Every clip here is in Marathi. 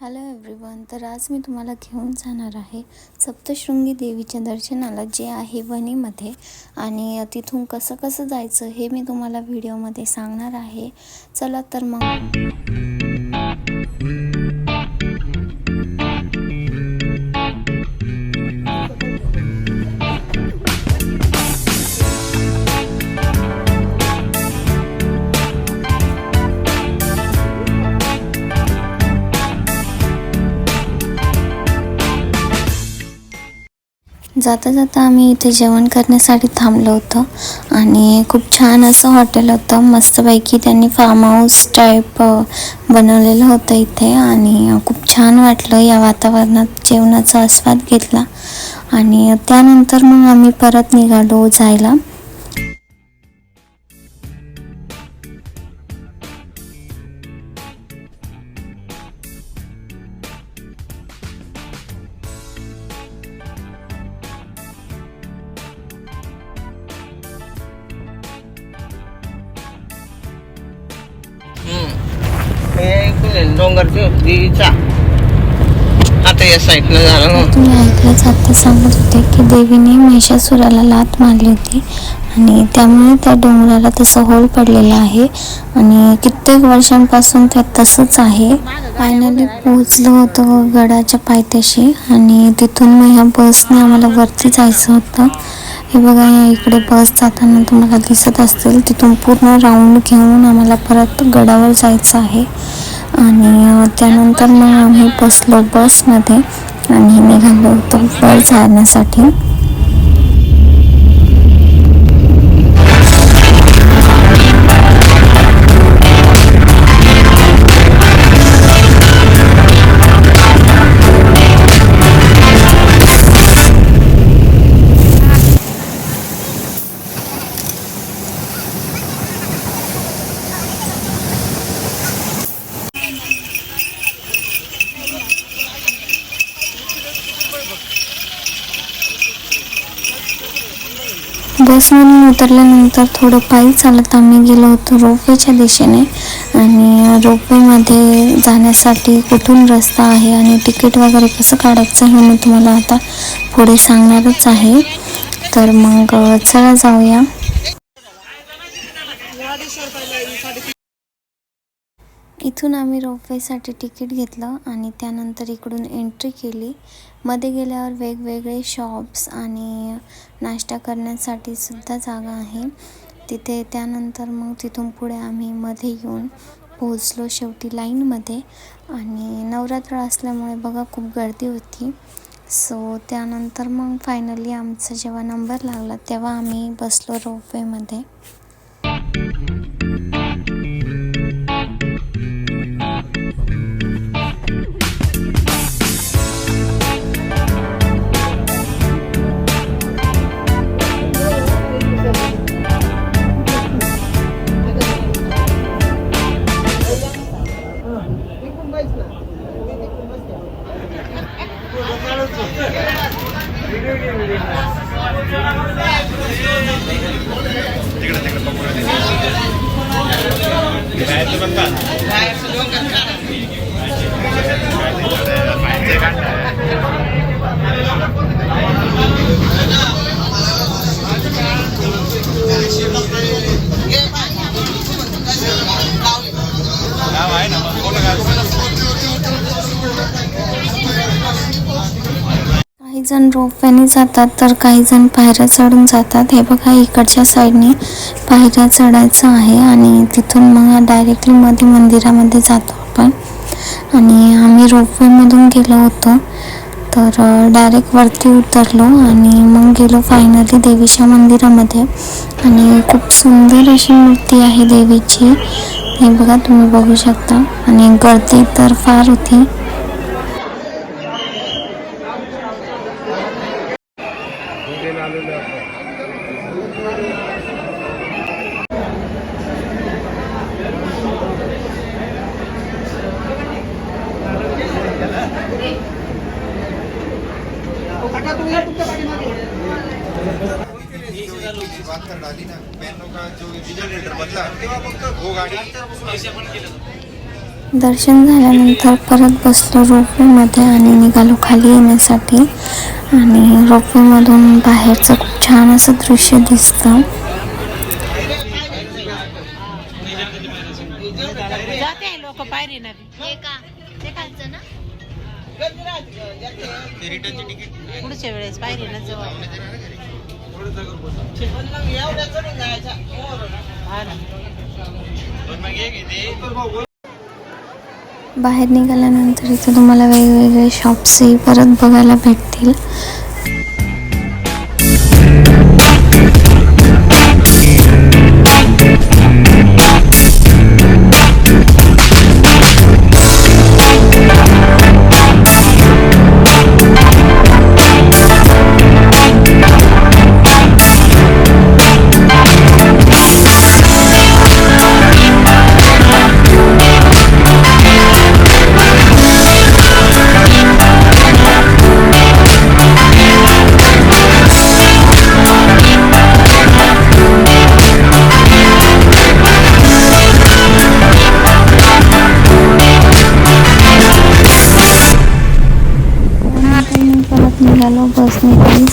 हॅलो एव्हरीवन तर आज मी तुम्हाला घेऊन जाणार आहे सप्तशृंगी देवीच्या दर्शनाला जे आहे वणीमध्ये. आणि तिथून कसं कसं जायचं हे मी तुम्हाला व्हिडिओमध्ये सांगणार आहे. चला तर मग. जाता जाता आम्ही इथे जेवण करण्यासाठी थांबलो होतो आणि खूप छान असं हॉटेल होतं. मस्तपैकी त्यांनी फार्म हाऊस टाईप बनवलेलं होतं इथे आणि खूप छान वाटलं या वातावरणात जेवणाचा आस्वाद घेतला. आणि त्यानंतर मग आम्ही परत निघालो जायला. डोंगरची देवीचा आता या झालं ना तुम्ही ऐकलंच आता सांगत होते की देवीने महिषासुराला लात मारली होती आणि त्यामुळे त्या डोंगराला तसं होल पडलेलं आहे आणि कित्येक वर्षांपासून ते तसंच आहे. फायनली पोहोचलो होतो गडाच्या पायथ्याशी आणि तिथून मग ह्या बसने आम्हाला वरती जायचं होतं. हे बघा या इकडे बस जाताना तुम्हाला दिसत असतील तिथून पूर्ण राऊंड घेऊन आम्हाला परत गडावर जायचं आहे. आणि त्यानंतर मग आम्ही बसलो बसमध्ये आणि निघालो होतो वर जाण्यासाठी. बसमधून उतरल्यानंतर थोडं पायी चालत आम्ही गेलो होतो रोपवेच्या दिशेने. आणि रोपवेमध्ये जाण्यासाठी कुठून रस्ता आहे आणि तिकीट वगैरे कसं काढायचं हे मी तुम्हाला आता पुढे सांगणारच आहे. तर मग चला जाऊया. इथून आम्ही रोपवेसाठी तिकीट घेतलं आणि त्यानंतर इकडून एंट्री केली. मध्ये गेल्यावर वेगवेगळे शॉप्स आणि नाश्ता करण्यासाठी सुद्धा जागा आहे. तिथे त्यानंतर मग तिथून पुढे आम्ही मध्ये येऊन पोहोचलो शेवटी लाईनमध्ये आणि नवरात्र असल्यामुळे बघा खूप गर्दी होती. सो त्यानंतर मग फायनली आमचा जेव्हा नंबर लागला तेव्हा आम्ही बसलो रोपवेमध्ये काही जण रोपव्याने जातात तर काही जण पायऱ्या चढून जातात. हे बघा इकडच्या साईडने पायऱ्या चढायचं आहे आणि तिथून मग डायरेक्टली मध्ये मंदिरामध्ये जातो आपण. आणि आम्ही रोपवेमधून गेलो होतो तर डायरेक्ट वरती उतरलो आणि मग गेलो फायनली देवीच्या मंदिरामध्ये. आणि खूप सुंदर अशी मूर्ती आहे देवीची. हे बघा तुम्ही बघू शकता. आणि गर्दी तर फार होती. बात कर डाली ना. बहनों का जो जनरेटर बदला वो गाड़ी दर्शन झाल्यानंतर परत बसलो रोपवेमध्ये आणि निघालो खाली येण्यासाठी. आणि रोपवेमधून बाहेरचं खूप छान असं दृश्य दिसतं. जाते लोक पायरी ना. पुढच्या वेळेस पायरी ना जाऊ बाहेर निघाल्यानंतर इथं तुम्हाला वेगवेगळे शॉप्सही परत बघायला भेटतील.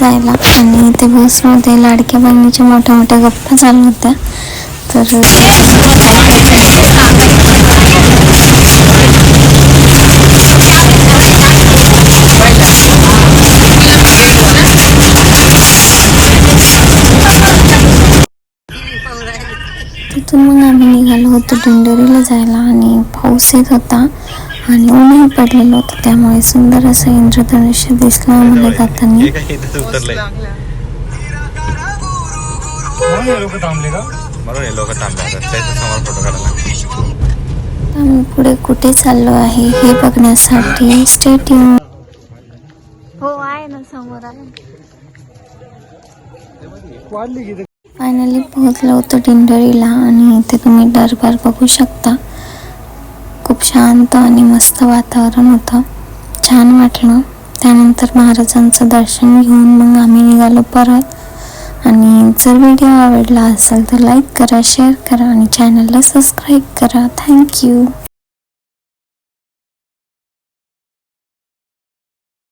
जायला. आणि ते बसमध्ये लाडक्या बहिणीच्या मोठ्या मोठ्या गप्पा चालू होत्या. तर तिथून मग आम्ही निघालो होतो दिंडोरीला जायला. आणि पाऊस येत होता. आणि ऊनही पडलेलं होतं त्यामुळे सुंदर असं इंद्रधनुष्य दिसलं आम्हाला जाताना. आम्ही पुढे कुठे चाललो आहे हे बघण्यासाठी स्टेट्यू हो आहे ना समोर आहे. फायनली पोहोचलो होतो दिंडोरीला आणि इथे तुम्ही दरबार बघू शकता. खूप शांत आणि मस्त वातावरण होतं. छान वाटलं. त्यानंतर महाराजांचं दर्शन घेऊन मग आम्ही निघालो परत. आणि जर व्हिडिओ आवडला असेल तर लाईक करा शेअर करा आणि चॅनलला सबस्क्राईब करा. थँक्यू